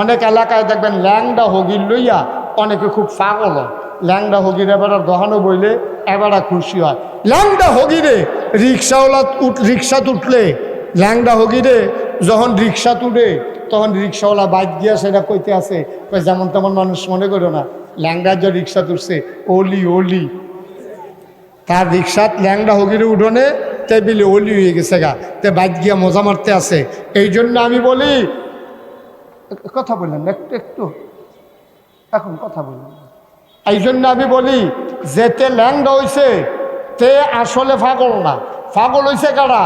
অনেক এলাকায় দেখবেন ল্যাংডা হগির লইয়া অনেকে খুব পাগল ল্যাংডা হগির এবারে দহানো বইলে এবারে খুশি হয়। ল্যাংডা হগিরে রিক্সাওয়ালা উঠ, রিক্সা উঠলে ল্যাংডা হগিরে যখন রিক্সা তুলে তখন রিক্সাওয়ালা বাইক গিয়া সেটা কইতে কই যেমন তেমন মানুষ মনে করো না, ল্যাংডা যে রিক্সা তুলছে ওলি ওলি। তার রিক্সাত ল্যাংডা হগিরে উঠোনে, টেবিলে ওলি হয়ে গেছে গা। তে বাইক গিয়া মজা মারতে আছে এই জন্য আমি বলি কথা বললেন, একটু একটু। এখন কথা বললেন। এই জন্য আমি বলি, যেতে ল্যাংডা হইছে, তে আসলে ফাগল না। ফাগল হইছে কারা?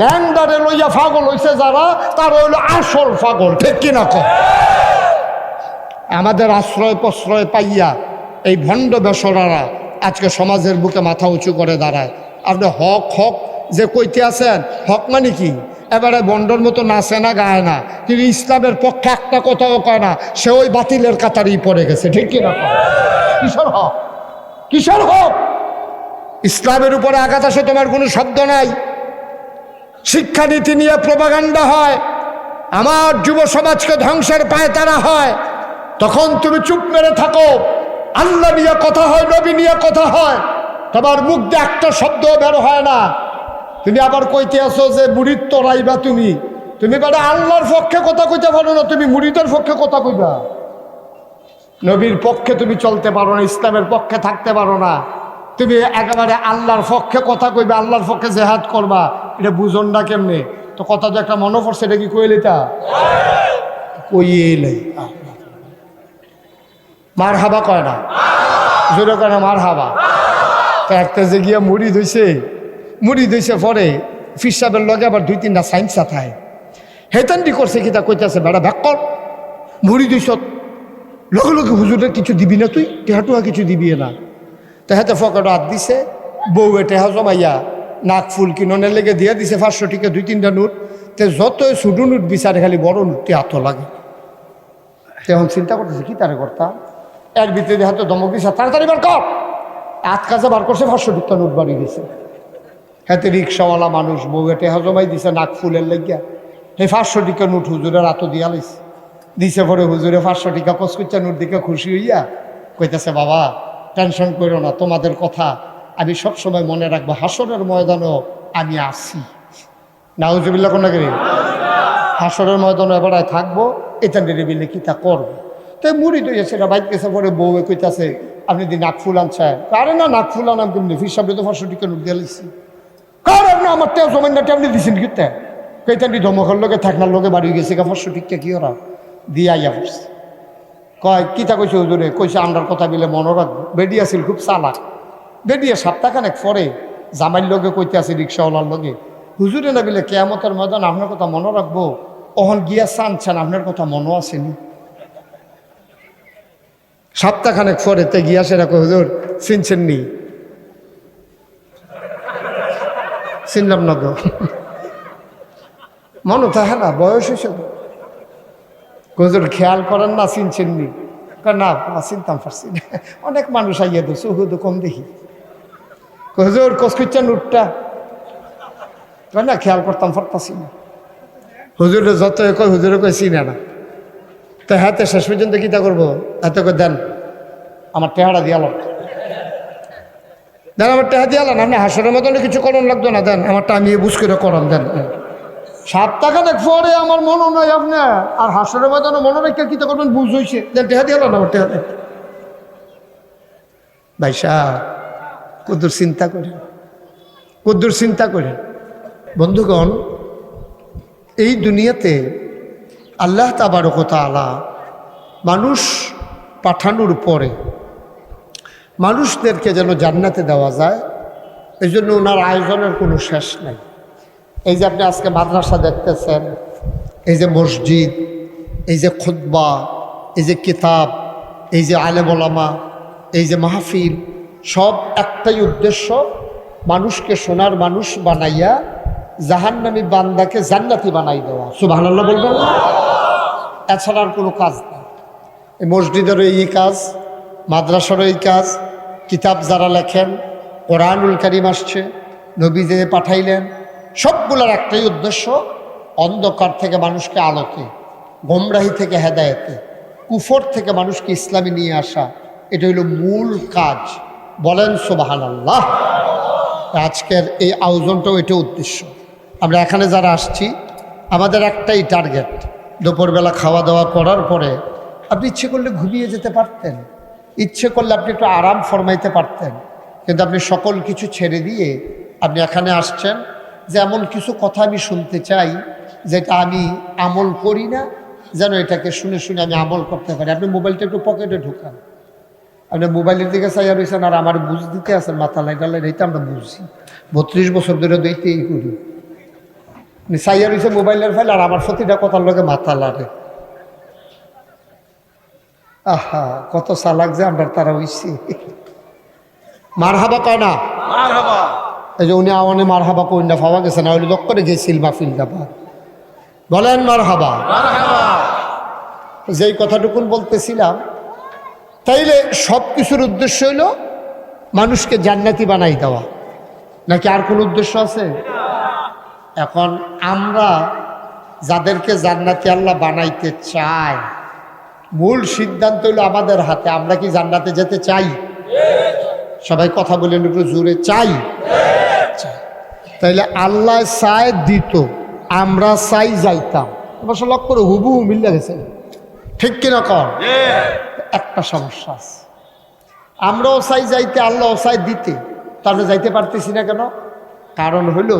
ল্যাংডারে লইয়া পাগল হইছে যারা, তারা হইল আসল ফাগল, ঠিক কিনা কর আমাদের আশ্রয় প্রশ্রয় পাইয়া এই ভণ্ড বেসরারা আজকে সমাজের বুকে মাথা উঁচু করে দাঁড়ায়। আপনি হক হক যে কইতে আছেন, হক মানে কি? এবারে বন্ডর মতো নাচে না গায় না কিন্তু ইসলামের পক্ষে একটা কথাও কয় না, সে ওই বাতিলের কাতারেই পড়ে গেছে, ঠিক কিনা? কিসের হক কিসের হক ইসলামের উপরে আঘাত আসে তোমার কোনো শব্দ নাই। শিক্ষানীতি নিয়ে প্রবাগান্ডা হয়, আমার যুব সমাজকে ধ্বংসের পায়ে তারা হয়। তখন তুমি চুপ মেরে থাকো আল্লাহ নিয়ে কথা হয়, নবী নিয়ে কথা হয়, তোমার মুখ দিয়ে একটা শব্দ বের হয় না। তুমি আবার কইতে আসো যে মুড়ির তো রাইবা তুমি। তুমি বেটা আল্লাহর পক্ষে কথা কইতে পারো না, তুমি মুড়িদের পক্ষে কথা কইবা। নবীর পক্ষে তুমি চলতে পারো না, ইসলামের পক্ষে থাকতে পারো না। তুমি একেবারে আল্লাহর পক্ষে কথা কইবে, আল্লাহর পক্ষে জেহাদ করবা। এটা বুঝন না কেমনে? তো কথা যে একটা মনে পড়ছে, এটা কি কইলে তা? কইলে। মার হাবা কয় না? জোরে কয় না মার হাবা তো একটা যে গিয়া মুড়ি ধইছে মুড়ি ধইছে পরে ফিসাবের লগে আবার দুই তিনটা সাইন্স থায় হেতান্ডি করছে কি তা কইতাছে, বেড়া ব্যাক কর, মুড়ি ধইছ লগে লগে হুজুরের কিছু দিবি না তুই টেহাটুয়া কিছু দিবি না। তেহাতে ফকেট হাত দিছে বউ টেহা জমাইয়া নাক ফুল কিননে লেগে দিয়ে দিছে পাঁচশো টিকা, দুই তিনটা নোট। তে যতই ছোটো নোট বিচারে খালি বড় নোটটি হাত লাগে। তেমন চিন্তা করতেছে, কি তারে কর্তা? এর ভিতরে হাতে দমক দিছে, তাড়াতাড়ি বার কর। হাত কাছে বার করছে, পাঁচশো টিকা নোট বাড়ি গেছে হাতে রিক্সাওয়ালা মানুষ বউ টেহা জমাই দিছে, নাক ফুলের লেগিয়া। এই পাঁচশো টিকা নোট হুজুরের হাতও দিয়া লাইছে। দিছে পরে হুজুরে পাঁচশো টিকা কচকুচ্চা নোট দিকে খুশি হইয়া কইতেছে, বাবা, টেনশন করো না, তোমাদের কথা আমি সবসময় মনে রাখব, হাসরের ময়দানও আমি আসি। নাউজুবিল্লা কোন গেলে হাসরের ময়দানও এবারে থাকব, এটা নিরিবিলে কি তা করব? তো মুড়ি তো সেটা বাইক গেছে পরে বউ কইতাছে, আপনি দি নাক ফুল আনছেন আরে না, নাক ফুল আনাম ফির সামনে তো পাঁচশো টিকা নোট দিয়ে কারণ না আমার তেও জমেন না তেমনি দিছেন কিতে কইতানি ধমকের লোকে থাকনার লোকে বাড়ি গেছে, গা পাঁচশো টিকা কি ওরা? দিয়ে আইয়া পড়ছে। কয় কিতা কইছে হুজুরে? কইছে আমরার কথা বিলে মনে রাখব বেডি আছিল, খুব চালাক। বেডিয়ে সপ্তাহখানেক পরে জামাইর লগে কইতে আছে রিক্সাওয়ালার লগে, হুজুরে না বিলে কেয়ামতের ময়দান আপনার কথা মনে রাখব? অহন গিয়া চানছেন আপনার কথা মনে আসেনি সপ্তাহখানেক পরে তে গিয়া সেরা হুজুর, চিনছেন নি? চিনলাম না গো মনে থাকে না, বয়স তো। হুজুর খেয়াল করেন না, চিনছেন নি? চিনতাম পারছি না। অনেক মানুষ আইয়া দিচ্ছে হুদু কম দেখি। হুজুর কসকুচ্চান উঠটা কয়, না, খেয়াল করতাম পারতাছি না। হুজুরে যত কয়, হুজুরে কয়, চিনে না। তো হাতে শেষ পর্যন্ত কী তা করব? হাতে করে দেন, আমার টেহারা দিয়ালাম দেন আমার টেহা দিয়ালাম আপনি হাসরের মতন কিছু করণ লাগতো না, দেন। আমারটা আমি বুঝ করে করান, দেন। সাত টাকা দেখ পরে আমার মনে নয় আপনার আর হাসরের মতন মনে রেখে কি করবেন? বুঝ হয়েছে দেন টেহা আলান আমার টেহা দেন। ভাই কদ্দুর চিন্তা করেন। কদ্দুর চিন্তা করেন। বন্ধুগণ, এই দুনিয়াতে আল্লাহ তাবারকতা আলা মানুষ পাঠানোর পরে মানুষদেরকে যেন জান্নাতে দেওয়া যায় এই জন্য ওনার আয়োজনের কোনো শেষ নাই। এই যে আপনি আজকে মাদ্রাসা দেখতেছেন, এই যে মসজিদ, এই যে খুদ্া এই যে কিতাব, এই যে আলেমলামা এই যে মাহফিল, সব একটাই উদ্দেশ্য মানুষকে সোনার মানুষ বানাইয়া জাহান্নামী বান্দাকে জান্নাতি বানাই দেওয়া। সুবাহ বলবেন? এছাড়া আর কোনো কাজ নেই। এই মসজিদেরও এই কাজ, মাদ্রাসারও এই কাজ কিতাব যারা লেখেন, কোরআনুল কারিম আসছে নবী যে পাঠাইলেন, সবগুলোর একটাই উদ্দেশ্য অন্ধকার থেকে মানুষকে আলোকে, গোমরাহি থেকে হেদায়েতে, কুফর থেকে মানুষকে ইসলামে নিয়ে আসা, এটা হলো মূল কাজ। বলেন সোবাহান আল্লাহ আজকের এই আয়োজনটাও এটা উদ্দেশ্য। আমরা এখানে যারা আসছি, আমাদের একটাই টার্গেট, দুপুরবেলা খাওয়া দাওয়া করার পরে আপনি ইচ্ছে করলে ঘুমিয়ে যেতে পারতেন। ইচ্ছে করলে আপনি একটু আরাম ফরমাইতে পারতেন। কিন্তু আপনি সকল কিছু ছেড়ে দিয়ে আপনি এখানে আসছেন যে এমন কিছু কথা আমি শুনতে চাই, যেটা আমি আমল করি না, যেন এটাকে শুনে শুনে আমি আমল করতে পারি। আপনি মোবাইলটা একটু পকেটে ঢুকান। আপনি মোবাইলের দিকে চাইয়া রয়েছেন আর আমার বুঝ দিতে আছেন, মাথা লাইটালে এইটা আমরা বুঝছি বত্রিশ বছর ধরে দেখতেই করি। চাইয়া রয়েছে মোবাইলের ফাইল আর আমার প্রতিটা কথার লোকে মাথা লাগে আহা কত চালাক যে আমরা তারা হইছি। মার হাবা কয় না? এই যে উনি আওয়ানে মার হাবা কই না পাওয়া গেছে না ওই লোক করে গেছিল মাহফিল গাবা বলেন মার হাবা যেই কথাটুকুন বলতেছিলাম তাইলে সব কিছুর উদ্দেশ্য হইল মানুষকে জান্নাতি বানাই দেওয়া। নাকি আর কোন উদ্দেশ্য আছে? এখন আমরা যাদেরকে জান্নাতি আল্লাহ বানাইতে চাই মূল সিদ্ধান্ত হলো আমাদের হাতে, আমরা কি জান্নাতে যেতে চাই? সবাই কথা বলেন একটু জোরে চাই। তাইলে আল্লাহ চাই দিত, আমরা চাই যাইতাম। অবশ্য লক্ষ্য করে হুবু মিল্লা গেছে। ঠিক কিনা কর একটা সমস্যা আছে। আমরাও চাই যাইতে আল্লাহ চাই দিতে। তাহলে যাইতে পারতেছি না কেন? কারণ হলো,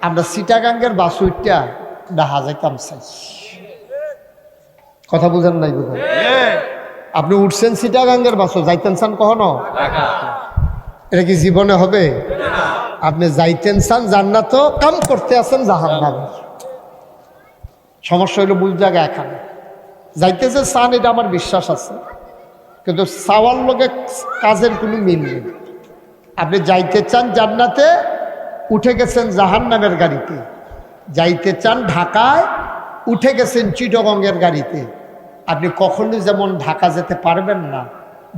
আমরা সিটাগাঙ্গের বাসুইটা ডাহা যাইতাম চাই। কথা বুঝেন নাই বুঝেন আপনি উঠছেন সিটাগাঙ্গের বাসো যাইতেন চান কখনো? এটা কি জীবনে হবে? আপনি যাইতেন চান জান্নাত কাম করতে আছেন জাহান নামে সমস্যা হইল মূল জায়গা এখানে। যাইতে যে চান এটা আমার বিশ্বাস আছে। কিন্তু চাওয়ার লোকে কাজের কোনো মিল নেই। আপনি যাইতে চান জান্নাতে উঠে গেছেন জাহান নামের গাড়িতে। যাইতে চান ঢাকায় উঠে গেছেন চিটগঙ্গের গাড়িতে। আপনি কখনোই যেমন ঢাকা যেতে পারবেন না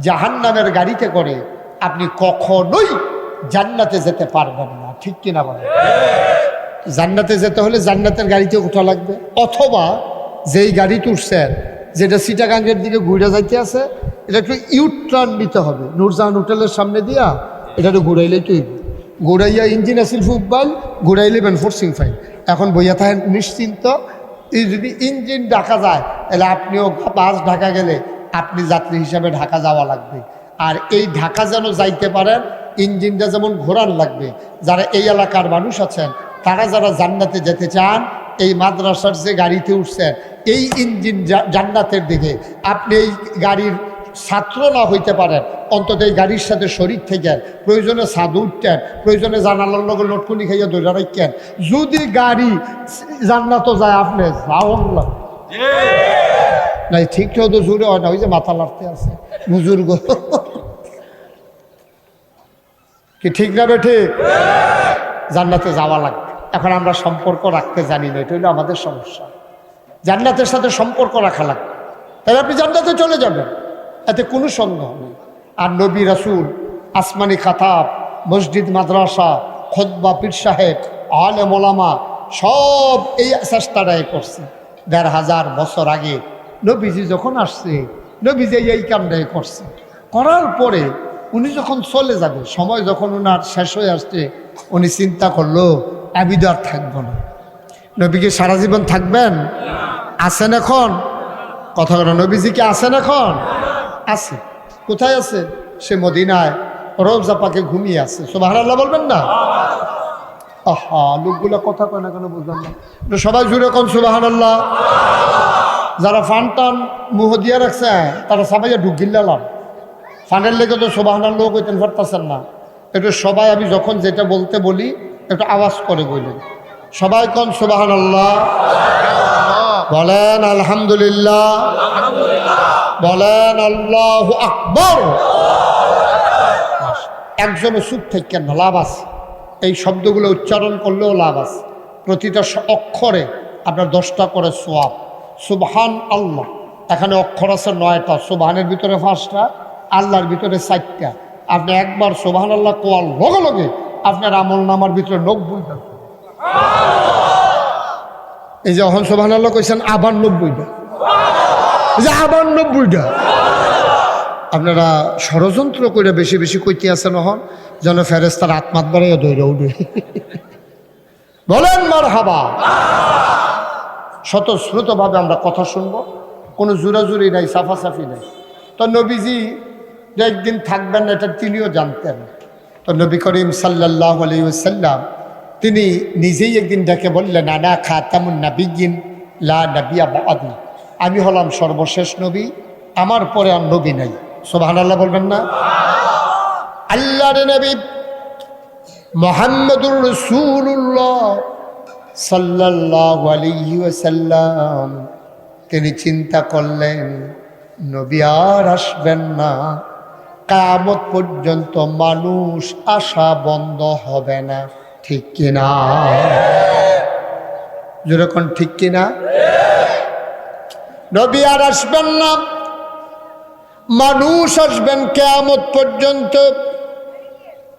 জাহান নামের গাড়িতে করে আপনি কখনোই জান্নাতে যেতে পারবেন না। ঠিক কিনা বলেন? জান্নাতে যেতে হলে জান্নাতের গাড়িতে উঠা লাগবে। অথবা যেই গাড়িতে উঠছেন যেটা সিটাগাঙ্গের দিকে ঘুরে যাইতে আছে, এটা একটু ইউট টার্ন নিতে হবে। নূরজাহান হোটেলের সামনে দিয়া এটা একটু ঘুরাইলেই তুই ঘুরাইয়া ইঞ্জিন আসিল ফুটবল ঘুরাইলে বেন ফোর্সিং ফাইন এখন বইয়া থাকেন নিশ্চিন্ত এই যদি ইঞ্জিন ঢাকা যায়, তাহলে আপনিও বাস ঢাকা গেলে আপনি যাত্রী হিসাবে ঢাকা যাওয়া লাগবে। আর এই ঢাকা যেন যাইতে পারেন, ইঞ্জিনটা যেমন ঘোরার লাগবে। যারা এই এলাকার মানুষ আছেন, তারা যারা জান্নাতে যেতে চান, এই মাদ্রাসার যে গাড়িতে উঠছেন, এই ইঞ্জিন জান্নাতের দিকে, আপনি এই গাড়ির ছাত্র না হইতে পারেন, অন্তত এই গাড়ির সাথে শরীর থেকে প্রয়োজনে সাধু উঠতেন, প্রয়োজনে জানালার লগে লটকুনি খাইয়া ধরে রাখতেন। যদি গাড়ি জান্নাত যায়, আপনি না নাই, ঠিক তো জোরে হয় না, ওই যে মাথা লাড়তে আছে বুজুর্গ কি ঠিক না বে ঠিক? জান্নাতে যাওয়া লাগবে। এখন আমরা সম্পর্ক রাখতে জানি না, এটা হলো আমাদের সমস্যা। জান্নাতের সাথে সম্পর্ক রাখা লাগবে। তাহলে আপনি জান্নাতে চলে যাবেন। এতে কোনো সন্দেহ নেই। আর নবী রাসুল আসমানি খাতাব মসজিদ মাদ্রাসা খোদ্া পীর সাহেব আলে মোলামা সব এই চেষ্টাটাই করছে। দেড় হাজার বছর আগে নবীজি যখন আসছে নবীজি এই কামটাই করছে। করার পরে উনি যখন চলে যাবে সময় যখন ওনার শেষ হয়ে আসছে উনি চিন্তা করল আমি তো আর থাকব না। নবীকে সারা জীবন থাকবেন? আছেন এখন? কথা বলো নবীজি কি আছেন এখন? আছে। কোথায় আছে? সে মদিনায়। রোজা পাকে ঘুমিয়ে আছে। সোবাহ বলবেন না? আহা, লোকগুলো কথা কয় না কেন বুঝলাম না। সবাই জুড়ে কোন সুবাহান যারা ফান টান মুহ দিয়া রাখছে, তারা সবাই ঢুক গিল্লালাম ফানের লেগে তো সোবাহান আল্লাহ কইতেন পারতেছেন না। একটু সবাই আমি যখন যেটা বলতে বলি, একটু আওয়াজ করে বললেন সবাই কোন সুবাহান আল্লাহ বলেন, আলহামদুলিল্লাহ। বলেন আল্লাহ আকবর। একজনে সুখ থেকে না, লাভ আছে। এই শব্দগুলো উচ্চারণ করলেও লাভ আছে। প্রতিটা অক্ষরে আপনার দশটা করে সোয়াব। সুবহান আল্লাহ। এখানে অক্ষর আছে নয়টা, সুবহানের ভিতরে পাঁচটা, আল্লাহর ভিতরে চারটা। আপনি একবার সুবহান আল্লাহ কোয়াল লগে লগে আপনার আমল নামার ভিতরে নব্বইটা এই যে অহন সুবহান আল্লাহ কইছেন আবার নব্বইটা যে নব্বইটা। আপনারা ষড়যন্ত্র করে বেশি বেশি কইতে আছেন হন যেন ফেরেস্তার আত্মাত বাড়াইয়া দৌড়ে উঠে। বলেন মার হাবা স্বতঃস্রুতভাবে আমরা কথা শুনব। কোনো জোরাজুরি নাই, সাফাসাফি নাই। তো নবীজি যে একদিন থাকবেন এটা তিনিও জানতেন। তো নবী করিম সাল্লাহ আলাইসাল্লাম তিনি নিজেই একদিন ডেকে বললেন, আনা খাতামুন নাবিগিন লা নাবিয়া বাদি। আমি হলাম সর্বশেষ নবী, আমার পরে আর নবী নাই। সোবাহান আল্লাহ বলবেন না? আল্লাহর নবী মোহাম্মদুর রসুল্লাহ আলাইহি তিনি চিন্তা করলেন, নবী আর আসবেন না। কামত পর্যন্ত মানুষ আসা বন্ধ হবে না। ঠিক কিনা? যেরকম ঠিক কিনা? নবী আর আসবেন না। মানুষ আসবেন কেয়ামত পর্যন্ত।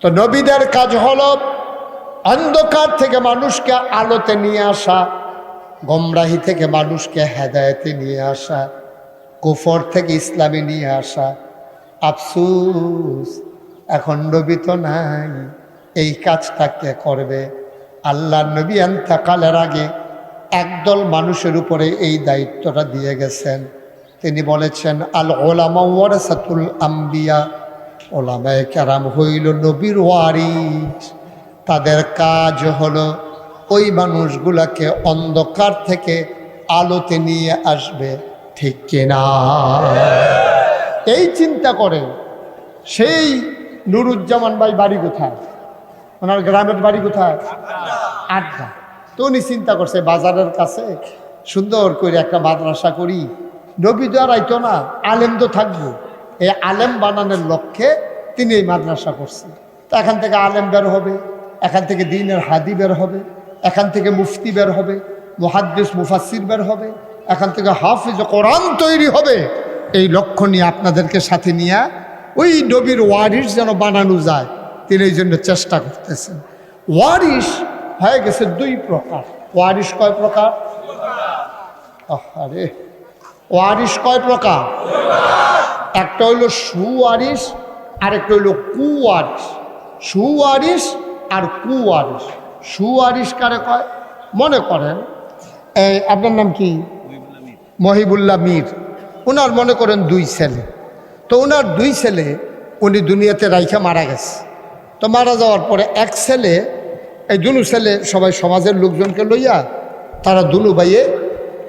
তো নবীদের কাজ হল অন্ধকার থেকে মানুষকে আলোতে নিয়ে আসা, গমরাহি থেকে মানুষকে হেদায়তে নিয়ে আসা, কুফর থেকে ইসলামে নিয়ে আসা। আফসুস, এখন নবী তো নাই, এই কাজটা কে করবে? আল্লাহ নবী কালের আগে একদল মানুষের উপরে এই দায়িত্বটা দিয়ে গেছেন। তিনি বলেছেন আল ওলামা ওয়ারাসাতুল আম্বিয়া ওলামায় কেরাম হইল নবীর ওয়ারিস। তাদের কাজ হলো ওই মানুষগুলাকে অন্ধকার থেকে আলোতে নিয়ে আসবে, ঠিক কিনা এই চিন্তা করে সেই নুরুজ্জামান ভাই বাড়ি কোথায়? ওনার গ্রামের বাড়ি কোথায়? আড্ডা। তো উনি চিন্তা করছে, বাজারের কাছে সুন্দর করে একটা মাদ্রাসা করি। নবী তো আর আইতো না, আলেম তো থাকব। এই আলেম বানানোর লক্ষ্যে তিনি এই মাদ্রাসা করছেন। তো এখান থেকে আলেম বের হবে, এখান থেকে দিনের হাদি বের হবে, এখান থেকে মুফতি বের হবে, মুহাদ্দিস মুফাসির বের হবে, এখান থেকে হাফিজ কোরআন তৈরি হবে। এই লক্ষ্য নিয়ে আপনাদেরকে সাথে নিয়ে ওই নবীর ওয়ারিস যেন বানানো যায়, তিনি এই জন্য চেষ্টা করতেছেন। ওয়ারিস হয়ে গেছে দুই প্রকার। ওয়ারিস কয় প্রকার? আরে ওয়ারিস কয় প্রকার? একটা হইল সুয়ারিস আর একটা হইল কুয়ারিস সুয়ারিস আর কুয়ারিস সুয়ারিস কারে কয়? মনে করেন, এই আপনার নাম কি? মহিবুল্লাহ মীর। ওনার মনে করেন দুই ছেলে। তো ওনার দুই ছেলে উনি দুনিয়াতে রাইখা মারা গেছে। তো মারা যাওয়ার পরে এক ছেলে এই দুনু ছেলে সবাই সমাজের লোকজনকে লইয়া তারা দুনু বাইয়ে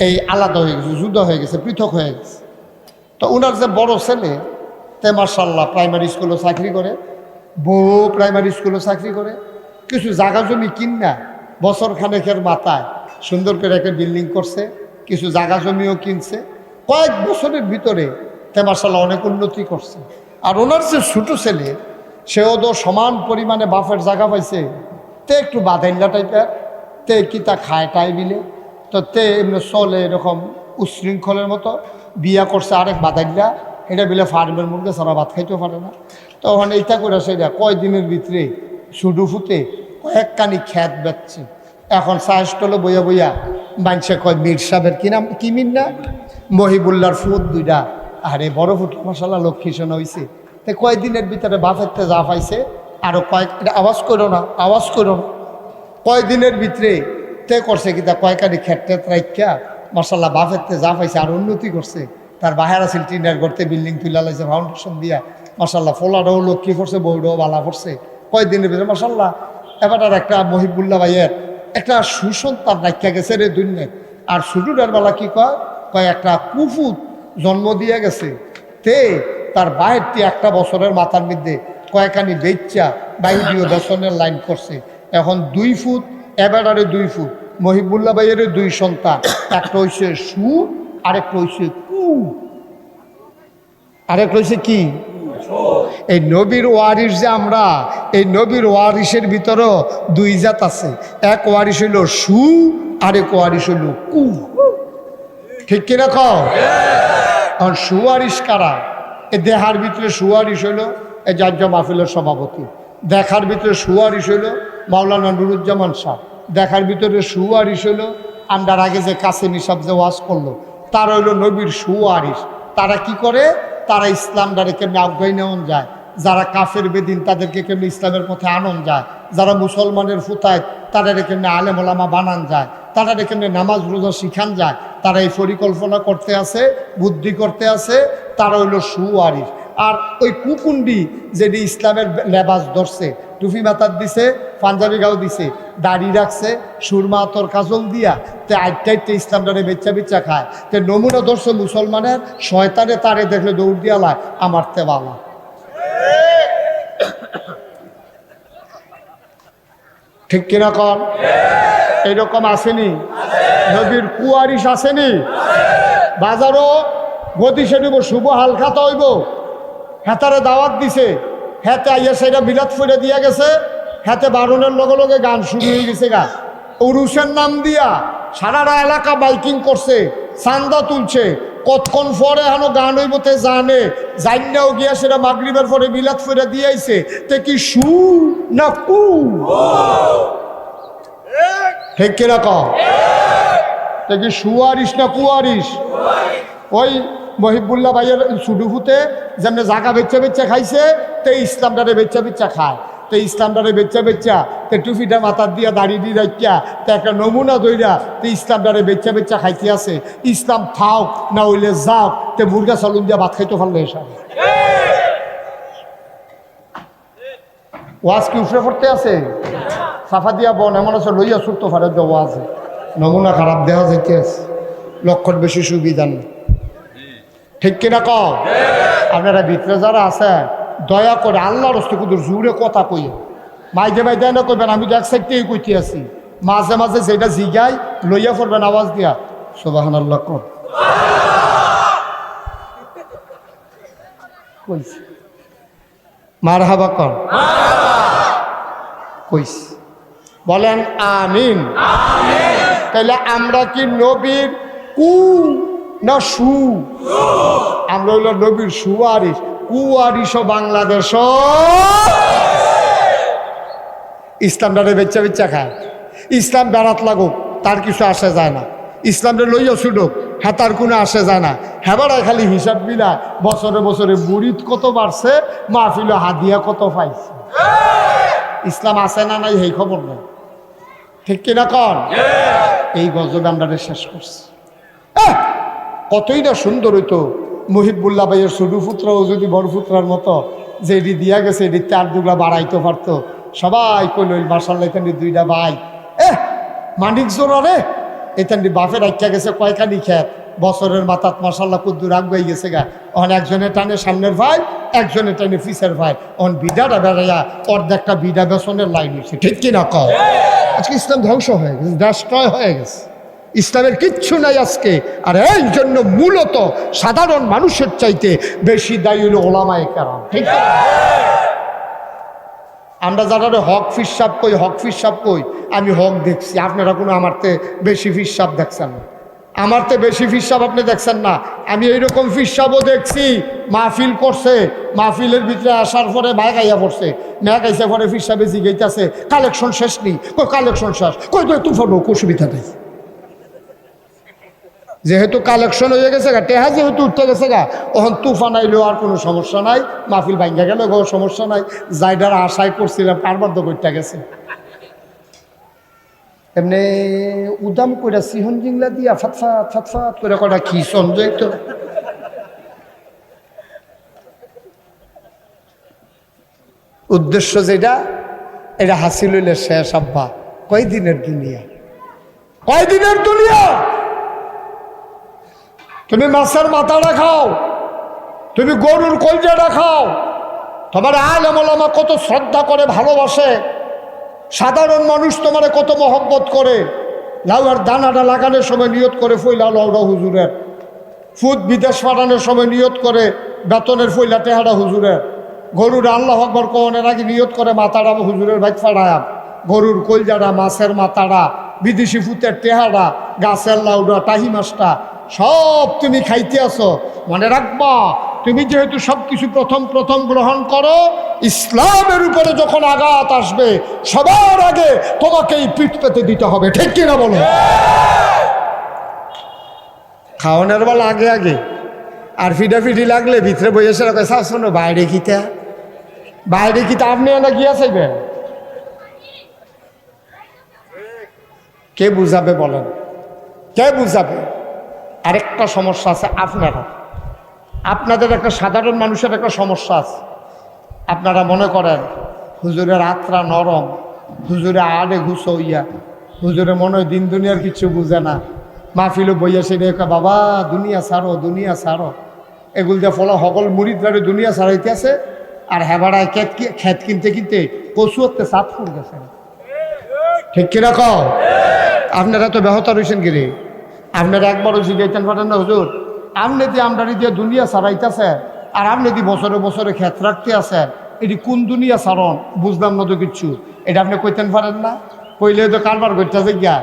এই আলাদা হয়ে গেছে, যুদ্ধ হয়ে গেছে, পৃথক হয়ে গেছে। তো ওনার যে বড় ছেলে, তে মার্শাল্লাহ প্রাইমারি স্কুলে চাকরি করে, বউ প্রাইমারি স্কুলে চাকরি করে, কিছু জাগা জমি কিনা বছর খানেকের মাথায় সুন্দর করে একটা বিল্ডিং করছে, কিছু জাগা জমিও কিনছে। কয়েক বছরের ভিতরে তে মার্শাল্লাহ অনেক উন্নতি করছে। আর ওনার যে ছোটো ছেলে, সেও তো সমান পরিমাণে বাফের জায়গা পাইছে। তে একটু বাদাইল্লা টাইপের। তে কিতা খায় টাই বিলে তো তে এমনি চলে এরকম উশৃঙ্খলের মতো। বিয়া করছে আরেক বাদাইল্লা এটা বিলে ফার্মের মুরগে সারা ভাত খাইতেও পারে না। তো তখন এইটা করে সেটা কয় দিনের ভিতরে সুডু ফুটে কয়েক কানি খ্যাত বেচছে। এখন সাহসটলে বইয়া বইয়া। মানছে কয় মীর সাহেবের কি নাম কি মিন না? মহিবুল্লার ফুট দুইটা। আরে বড় ফুট মশালা লক্ষ্মী শোনা হয়েছে তে কয়দিনের ভিতরে বাফেরতে যা পাইছে? আরও কয়েক আওয়াজ করো না, আওয়াজ করো না। কয়দিনের ভিতরে তে করছে কি তা কয়কানি খেটে রাইখা মশাল্লাহ বাফেরতে যা পাইছে আর উন্নতি করছে। তার বাহের আছিল টিনার করতে বিল্ডিং তুলা লাইছে ফাউন্ডেশন দিয়া। মশাল্লাহ ফোলাটাও লক্ষ্মী করছে, বউটাও বালা করছে। কয়দিনের ভিতরে মশাল্লাহ এবার একটা মহিবুল্লাহ ভাইয়ের একটা সুসন্তান রাখা গেছে রে দুনিয়ায়। আর সুটুটার বেলা কি কয়? কয় একটা কুফুত জন্ম দিয়ে গেছে। তে তার বাইরটি একটা বছরের মাথার মধ্যে কয়েকানি বেচ্চা বাইডিও দর্শনের লাইন করছে। এখন দুই ফুট এবারে দুই ফুট, মহিবুল্লাহ ভাইয়ের দুই সন্তান। একটা হইছে সু, আরেকটা হইছে কু। আরেকটা হইছে কি? এই নবীর ওয়ারিস যে আমরা, এই নবীর ওয়ারিসের ভিতরেও দুই জাত আছে। এক ওয়ারিস হইল সু, আরেক ওয়ারিস হইল কু। ঠিক কিনা আর সুয়ারিস কারা? এ দেহার ভিতরে সুয়ারিস হইল এ জাজ্য মাহফিলের সভাপতি। দেখার ভিতরে সুয়ারিস হইল মাওলানা নুরুজ্জামান শাহ দেখার ভিতরে সুয়ারিস হইল আমরার আগে যে কাছে নিসাব যে ওয়াজ করল, তারা হইল নবীর সুয়ারিস তারা কি করে? তারা ইসলাম ইসলামটারে কেমনি আজ্ঞায় নেওয়া যায়? যারা কাফের বেদিন, তাদেরকে কেমনি ইসলামের পথে আনন যায়? যারা মুসলমানের ফুতায় তাদের কেমনি আলেম ওলামা বানান যায়? তারা কেমনি নামাজ রোজা শিখান যায়? তারা এই পরিকল্পনা করতে আছে, বুদ্ধি করতে আছে, তারা হইল সুয়ারিস আর ওই কুকুন্ডি যেটি ইসলামের লেবাস ধরছে, টুফি মাথার দিছে, পাঞ্জাবি গাও দিছে, দাড়ি রাখছে, সুরমা তোর কাজল দিয়া, তে আটটা ইসলামটারে বেচ্চা বেচ্চা খায়। তে নমুনা ধরছে মুসলমানের, শয়তানে তারে দেখলে দৌড় দিয়া লায়, আমার তে বালা। ঠিক কিনা কর এইরকম আসেনি? নদীর কুয়ারিস আসেনি? বাজারও গতি সেটিব শুভ হালখাতা হইব। হেতারে দাওয়াত দিছে। হেতে আইয়া সেটা বিরাট ফুরে দিয়া গেছে। হেতে বারণের লগে লগে গান শুরু হয়ে গেছে গা। উরুসের নাম দিয়া সারারা এলাকা বাইকিং করছে, চান্দা তুলছে। কতক্ষণ পরে এখনও গান হইবতে জানে। জান্নাও গিয়া সেটা মাগরিবের পরে বিলাত ফুরে দিয়াইছে তে কি সু না কু? ঠিক কীরকম তে কি সুয়ারিস না কুয়ারিস ওই মহিবুল্লাহ ভাইয়ের সুডুফুতে যেমনি জাগা বেচ্চা বেচ্চা খাইছে, তে ইসলামটারে বেচ্চা বেচ্চা খায়। তো ইসলামটারে বেচ্চা বেচ্চা তে টুপিটা মাথার দিয়া দাড়ি দিয়ে রাখিয়া তে একটা নমুনা দইরা তে ইসলামটারে বেচ্চা বেচ্চা খাইতে আছে ইসলাম খাও, না হইলে যাও, তে মুরগা চালুন দিয়া ভাত খাইতে পারলে এসব। ওয়াজ কি উফরে পড়তে আছে? সাফা দিয়া বন, এমন আছে, লইয়া সুপ্ত ফারে দেওয়া আছে। নমুনা খারাপ দেওয়া যাইতে আছে। লক্ষণ বেশি সুবিধা নেই। ঠিক কিনা ক আপনারা ভিতরে যারা আছে দয়া করে আল্লাহর কুদুর জুড়ে কথা কই মাইদে মাইদে না করবেন আমি তো এক সাইড থেকেই কইতে আছি। মাঝে মাঝে যেটা জিগাই লইয়া পড়বেন আওয়াজ দিয়া। সোবাহান আল্লাহ কর কইছি। মার হাবা কর কইছি। বলেন আমিন। তাহলে আমরা কি নবীর কু না সু। আমরা হইল নবীর সুয়ারিস কুয়ারিস বাংলাদেশ। ইসলামটারে বেচ্চা বেচ্চা খায়। ইসলাম বেড়াত লাগুক, তার কিছু আসে যায় না। ইসলামটা লইয়া ছুটুক হ্যাঁ তার কোনো আসে যায় না। হেবারায় খালি হিসাব মিলা বছরে বছরে বুড়িত কত বাড়ছে, মাহফিল হাদিয়া কত পাইছে। ইসলাম আছে না নাই, সেই খবর নেই। ঠিক কিনা কর এই গজব আমরা শেষ করছি! কতই না সুন্দর হইতো। মুহিবুল্লাহ ভাইয়ের ছোটু পুত্রও যদি বড় পুত্রার মতো যে এটি দিয়া গেছে, এটি চার দুগলা বাড়াইতে পারতো। সবাই কইল মার্শাল্লাহ এখানে দুইটা ভাই। এ মানিক জোরা রে। এখানে বাপের আইকা গেছে কয়খানি খেত? বছরের মাথাত মার্শাল্লাহ কুদ্দুর আগুয়াই গেছে গা। অন একজনের টানে সামনের ভাই একজনের টানে ফিসের ভাই। অন বিডাটা বেড়াইয়া অর্ধেকটা বিডা বেসনের লাইন হয়েছে ঠিক কিনা কও? আজকে ইসলাম ধ্বংস হয়ে গেছে ডাস্ট্রয় হয়ে গেছে। ইসলামের কিচ্ছু নাই আজকে। আর এই জন্য মূলত সাধারণ মানুষের চাইতে বেশি দায়ী হলো ওলামায় কারাম। ঠিক আমরা যারা হক ফিসাব কই, হক ফিসাব কই? আমি হক দেখছি। আপনারা কোনো আমার তে বেশি ফিসাব দেখছেন না। আমার তে বেশি ফিসাব আপনি দেখছেন না। আমি এইরকম ফিসাবও দেখছি, মাহফিল করছে, মাহফিলের ভিতরে আসার পরে ব্যাগ গাইয়া পড়ছে। ম্যাগ আইসা পরে ফিসাবে জিগাইতেছে, কালেকশন শেষ নেই। কই কালেকশন শেষ? কই তো তুফান অসুবিধা নেই। যেহেতু কালেকশন হয়ে গেছে গা, টেহা যেহেতু উঠতে গেছে গা ওখান তুফান আইলেও আর কোনো সমস্যা নাই, মাহফিল ভাঙ্গা গেলে গো, সমস্যা নাই। যাইডার আশায় করছিলাম পারবাদ্য করতে গেছে? এমনি উদাম কইরা সিহন জিংলা দিয়া ফাতফাত ফাতফাত করে কটা কি সঞ্জয় তো উদ্দেশ্য যেটা, এটা হাসিল হইলে শেষ, আব্বা। কয়দিনের দুনিয়া? কয়দিনের দুনিয়া? তুমি মাছের মাথাটা খাও। তুমি গরুর কলজাটা খাও। তোমার আলমা কত শ্রদ্ধা করে ভালোবাসে। সাধারণ মানুষ তোমারে কত মহব্বত করে। লাউয়ার দানাটা লাগানোর সময় নিয়ত করে ফইলা লাউরা হুজুরের। ফুদ বিদেশ পাঠানোর সময় নিয়ত করে বেতনের ফইলা টেহারা হুজুরের। গরুর আল্লাহ আকবর কনের আগে নিয়ত করে মাথাটা হুজুরের বাইক ফাড়ায়াম গরুর কলজাটা, মাছের মাথাটা, বিদেশি ফুতের টেহারা গাছের লাউডা, টাহি মাছটা সব তুমি খাইতে আসো মনে রাখবা, তুমি যেহেতু সব কিছু প্রথম প্রথম গ্রহণ করো, ইসলামের উপরে যখন আঘাত আসবে, সবার আগে তোমাকেই পিঠ পেতে দিতে হবে। ঠিক কিনা বলো? খাওয়ানোর বেলা আগে আগে। আর ফিডা ফিডি লাগলে ভিতরে বই এসে রাখে। সা শোনো, বাইরে কিতা? বাইরে কিতা? আপনি না গিয়া চাইবেন? কে বুঝাবে বলেন? কে বুঝাবে? আরেকটা সমস্যা আছে আপনারা আপনাদের একটা সাধারণ মানুষের একটা সমস্যা আছে। আপনারা মনে করেন, হুজুরের আত্রা নরম, হুজুরে আড়ে ঘুষো ইয়া হুজুরে মনে হয় দিন দুনিয়ার কিছু বুঝে না। মাহফিল বইয়া সে রেখা বাবা, দুনিয়া সারো দুনিয়া সারো এগুল দিয়ে ফলা সকল মুড়িদ দুনিয়া সারাইতে আছে, আর হেবাড়ায় খেত খেত কিনতে কিনতে কচু হতে সাত ফুট গেছে। ঠিক কিনা কও? আপনারা তো বেহতর হয়েছেন গিরে আপনারা একবারও শিখাইতেন পারেন না, হুজুর। আপনি যে আমরা দিয়ে দুনিয়া সারাইতেছে, আর আপনি যে বছরে বছরে খেত রাখতে আছে, এটি কোন দুনিয়া সারণ, বুঝলাম না তো কিচ্ছু এটা আপনি কইতেন পারেন না? কইলে তো কারবার করতেছে গিয়া।